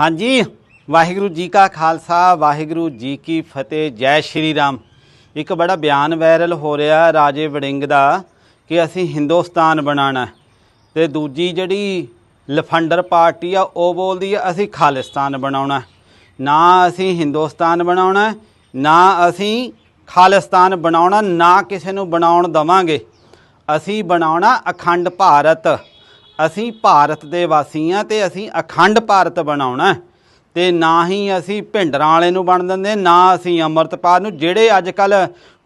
ਹਾਂਜੀ, ਵਾਹਿਗੁਰੂ ਜੀ ਕਾ ਖਾਲਸਾ, ਵਾਹਿਗੁਰੂ ਜੀ ਕੀ ਫਤਿਹ, ਜੈ ਸ਼੍ਰੀ ਰਾਮ। ਇੱਕ ਬੜਾ ਬਿਆਨ ਵਾਇਰਲ ਹੋ ਰਿਹਾ ਰਾਜੇ ਵੜਿੰਗ ਦਾ ਕਿ ਅਸੀਂ ਹਿੰਦੁਸਤਾਨ ਬਣਾਉਣਾ ਹੈ। ਤੇ ਦੂਜੀ ਜਿਹੜੀ ਲਫੰਡਰ ਪਾਰਟੀ ਆ, ਉਹ ਬੋਲਦੀ ਆ, ਅਸੀਂ ਖਾਲਿਸਤਾਨ ਬਣਾਉਣਾ ਨਾ ਅਸੀਂ ਹਿੰਦੁਸਤਾਨ ਬਣਾਉਣਾ ਨਾ ਅਸੀਂ ਖਾਲਿਸਤਾਨ ਬਣਾਉਣਾ, ਨਾ ਕਿਸੇ ਨੂੰ ਬਣਾਉਣ ਦਵਾਂਗੇ। ਅਸੀਂ ਬਣਾਉਣਾ ਅਖੰਡ ਭਾਰਤ। ਅਸੀਂ ਭਾਰਤ ਦੇ ਵਾਸੀ ਹਾਂ ਤੇ ਅਸੀਂ ਅਖੰਡ ਭਾਰਤ ਬਣਾਉਣਾ ਹੈ। ਤੇ ਨਾ ਹੀ ਅਸੀਂ ਭਿੰਡਰਾਂ ਵਾਲੇ ਨੂੰ ਬਣ ਦਿੰਦੇ, ਨਾ ਅਸੀਂ ਅੰਮ੍ਰਿਤਪਾਲ ਨੂੰ, ਜਿਹੜੇ ਅੱਜ ਕੱਲ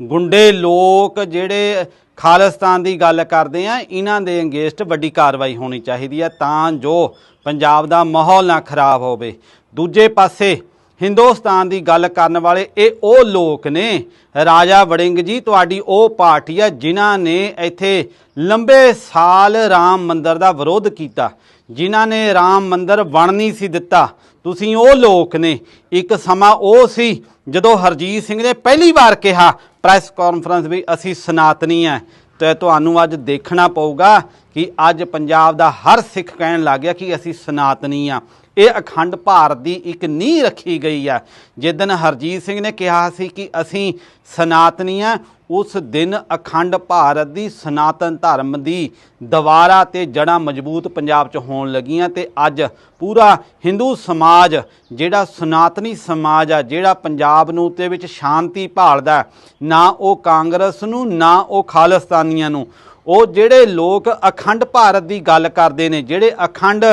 ਗੁੰਡੇ ਲੋਕ, ਜਿਹੜੇ ਖਾਲਿਸਤਾਨ ਦੀ ਗੱਲ ਕਰਦੇ ਆ, ਇਹਨਾਂ ਦੇ ਅੰਗੇਸਟ ਵੱਡੀ ਕਾਰਵਾਈ ਹੋਣੀ ਚਾਹੀਦੀ ਹੈ ਤਾਂ ਜੋ ਪੰਜਾਬ ਦਾ ਮਾਹੌਲ ਨਾ ਖਰਾਬ ਹੋਵੇ ਦੂਜੇ ਪਾਸੇ ਹਿੰਦੁਸਤਾਨ ਦੀ ਗੱਲ ਕਰਨ ਵਾਲੇ ਇਹ ਉਹ ਲੋਕ ਨੇ, ਰਾਜਾ ਵੜਿੰਗ ਜੀ, ਤੁਹਾਡੀ ਉਹ ਪਾਰਟੀ ਆ ਜਿਨ੍ਹਾਂ ਨੇ ਇੱਥੇ ਲੰਬੇ ਸਾਲ ਰਾਮ ਮੰਦਰ ਦਾ ਵਿਰੋਧ ਕੀਤਾ। ਜਿਨ੍ਹਾਂ ਨੇ ਰਾਮ ਮੰਦਰ ਬਣ ਨਹੀਂ ਸੀ ਦਿੱਤਾ। ਤੁਸੀਂ ਉਹ ਲੋਕ ਨੇ। ਇੱਕ ਸਮਾਂ ਉਹ ਸੀ ਜਦੋਂ ਹਰਜੀਤ ਸਿੰਘ ਨੇ ਪਹਿਲੀ ਵਾਰ ਕਿਹਾ, ਪ੍ਰੈਸ ਕਾਨਫਰੰਸ ਵੀ ਅਸੀਂ ਸਨਾਤਨੀ ਆ। ਤੇ ਤੁਹਾਨੂੰ ਅੱਜ ਦੇਖਣਾ ਪਊਗਾ ਕਿ ਅੱਜ ਪੰਜਾਬ ਦਾ ਹਰ ਸਿੱਖ ਕਹਿਣ ਲੱਗ ਗਿਆ ਕਿ ਅਸੀਂ ਸਨਾਤਨੀ ਆ। ਇਹ ਅਖੰਡ ਭਾਰਤ ਦੀ ਇੱਕ ਨੀਂਹ ਰੱਖੀ ਗਈ ਆ ਜਿੱਦਨ ਹਰਜੀਤ ਸਿੰਘ ਨੇ ਕਿਹਾ ਸੀ ਕਿ ਅਸੀਂ ਸਨਾਤਨੀ ਆ ਉਸ ਦਿਨ ਅਖੰਡ ਭਾਰਤ ਦੀ ਸਨਾਤਨ ਧਰਮ ਦੀ ਦੁਬਾਰਾ ਤੇ ਜੜਾਂ ਮਜ਼ਬੂਤ ਪੰਜਾਬ 'ਚ ਹੋਣ ਲੱਗੀਆਂ ਤੇ ਅੱਜ ਪੂਰਾ ਹਿੰਦੂ ਸਮਾਜ, ਜਿਹੜਾ ਸਨਾਤਨੀ ਸਮਾਜ ਆ, ਜਿਹੜਾ ਪੰਜਾਬ ਨੂੰ ਤੇ ਵਿੱਚ ਸ਼ਾਂਤੀ ਭਾਲਦਾ, ਨਾ ਉਹ ਕਾਂਗਰਸ ਨੂੰ, ਨਾ ਉਹ ਖਾਲਿਸਤਾਨੀਆਂ ਨੂੰ। ਉਹ ਜਿਹੜੇ ਲੋਕ ਅਖੰਡ ਭਾਰਤ ਦੀ ਗੱਲ ਕਰਦੇ ਨੇ, ਜਿਹੜੇ ਅਖੰਡ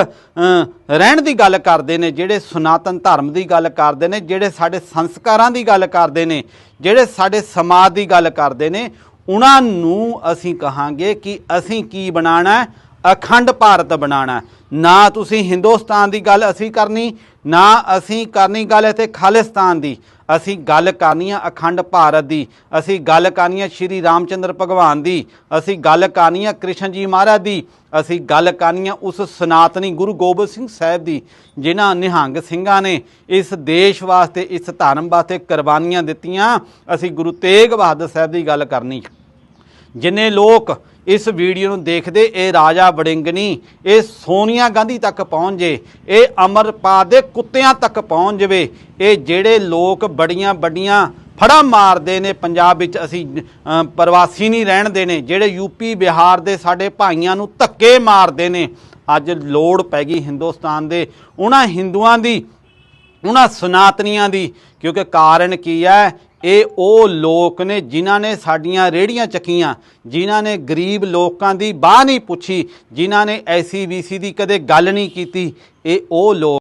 ਰਹਿਣ ਦੀ ਗੱਲ ਕਰਦੇ ਨੇ, ਜਿਹੜੇ ਸਨਾਤਨ ਧਰਮ ਦੀ ਗੱਲ ਕਰਦੇ ਨੇ, ਜਿਹੜੇ ਸਾਡੇ ਸੰਸਕਾਰਾਂ ਦੀ ਗੱਲ ਕਰਦੇ ਨੇ, ਜਿਹੜੇ ਸਾਡੇ ਸਮਾਜ ਦੀ ਗੱਲ ਕਰਦੇ ਨੇ, ਉਹਨਾਂ ਨੂੰ ਅਸੀਂ ਕਹਾਂਗੇ ਕਿ ਅਸੀਂ ਕੀ ਬਣਾਉਣਾ ਅਖੰਡ ਭਾਰਤ ਬਣਾਉਣਾ ਨਾ ਤੁਸੀਂ ਹਿੰਦੁਸਤਾਨ ਦੀ ਗੱਲ ਅਸੀਂ ਕਰਨੀ, ਨਾ ਅਸੀਂ ਕਰਨੀ ਗੱਲ ਇੱਥੇ ਖਾਲਿਸਤਾਨ ਦੀ। ਅਸੀਂ ਗੱਲ ਕਰਨੀ ਆ ਅਖੰਡ ਭਾਰਤ ਦੀ। ਅਸੀਂ ਗੱਲ ਕਰਨੀ ਆ ਸ਼੍ਰੀ ਰਾਮਚੰਦਰ ਭਗਵਾਨ ਦੀ। ਅਸੀਂ ਗੱਲ ਕਰਨੀ ਆ ਕ੍ਰਿਸ਼ਨ ਜੀ ਮਹਾਰਾਜ ਦੀ। ਅਸੀਂ ਗੱਲ ਕਰਨੀ ਆ ਉਸ ਸਨਾਤਨੀ ਗੁਰੂ ਗੋਬਿੰਦ ਸਿੰਘ ਸਾਹਿਬ ਦੀ, ਜਿਨ੍ਹਾਂ ਨਿਹੰਗ ਸਿੰਘਾਂ ਨੇ ਇਸ ਦੇਸ਼ ਵਾਸਤੇ, ਇਸ ਧਰਮ ਵਾਸਤੇ ਕੁਰਬਾਨੀਆਂ ਦਿੱਤੀਆਂ। ਅਸੀਂ ਗੁਰੂ ਤੇਗ ਬਹਾਦਰ ਸਾਹਿਬ ਦੀ ਗੱਲ ਕਰਨੀ। ਜਿੰਨੇ ਲੋਕ ਇਸ ਵੀਡੀਓ ਨੂੰ ਦੇਖਦੇ ਇਹ ਰਾਜਾ ਵੜਿੰਗਨੀ, ਇਹ ਸੋਨੀਆ ਗਾਂਧੀ ਤੱਕ ਪਹੁੰਚ ਜੇ, ਇਹ ਅਮਰਪਾਲ ਦੇ ਕੁੱਤਿਆਂ ਤੱਕ ਪਹੁੰਚ ਜਵੇ, ਇਹ ਜਿਹੜੇ ਲੋਕ ਬੜੀਆਂ ਵੱਡੀਆਂ ਫੜਾ ਮਾਰਦੇ ਨੇ ਪੰਜਾਬ ਵਿੱਚ, ਅਸੀਂ ਪ੍ਰਵਾਸੀ ਨਹੀਂ ਰਹਿਣ ਦੇ ਨੇ, ਜਿਹੜੇ ਯੂਪੀ, ਬਿਹਾਰ ਦੇ ਸਾਡੇ ਭਾਈਆਂ ਨੂੰ ਧੱਕੇ ਮਾਰਦੇ ਨੇ, ਅੱਜ ਲੋੜ ਪੈ ਗਈ ਹਿੰਦੁਸਤਾਨ ਦੇ ਉਹਨਾਂ ਹਿੰਦੂਆਂ ਦੀ, ਉਹਨਾਂ ਸਨਾਤਨੀਆਂ ਦੀ, ਕਿਉਂਕਿ ਕਾਰਨ ਕੀ ਹੈ? ਇਹ ਉਹ ਲੋਕ ਨੇ ਜਿਨ੍ਹਾਂ ਨੇ ਸਾਡੀਆਂ ਰੇੜੀਆਂ ਚੱਕੀਆਂ, ਜਿਨ੍ਹਾਂ ਨੇ ਗਰੀਬ ਲੋਕਾਂ ਦੀ ਬਾਹ ਨਹੀਂ ਪੁੱਛੀ, ਜਿਨ੍ਹਾਂ ਨੇ ਐਸੀ ਵੀਸੀ ਦੀ ਕਦੇ ਗੱਲ ਨਹੀਂ ਕੀਤੀ, ਇਹ ਉਹ ਲੋਕ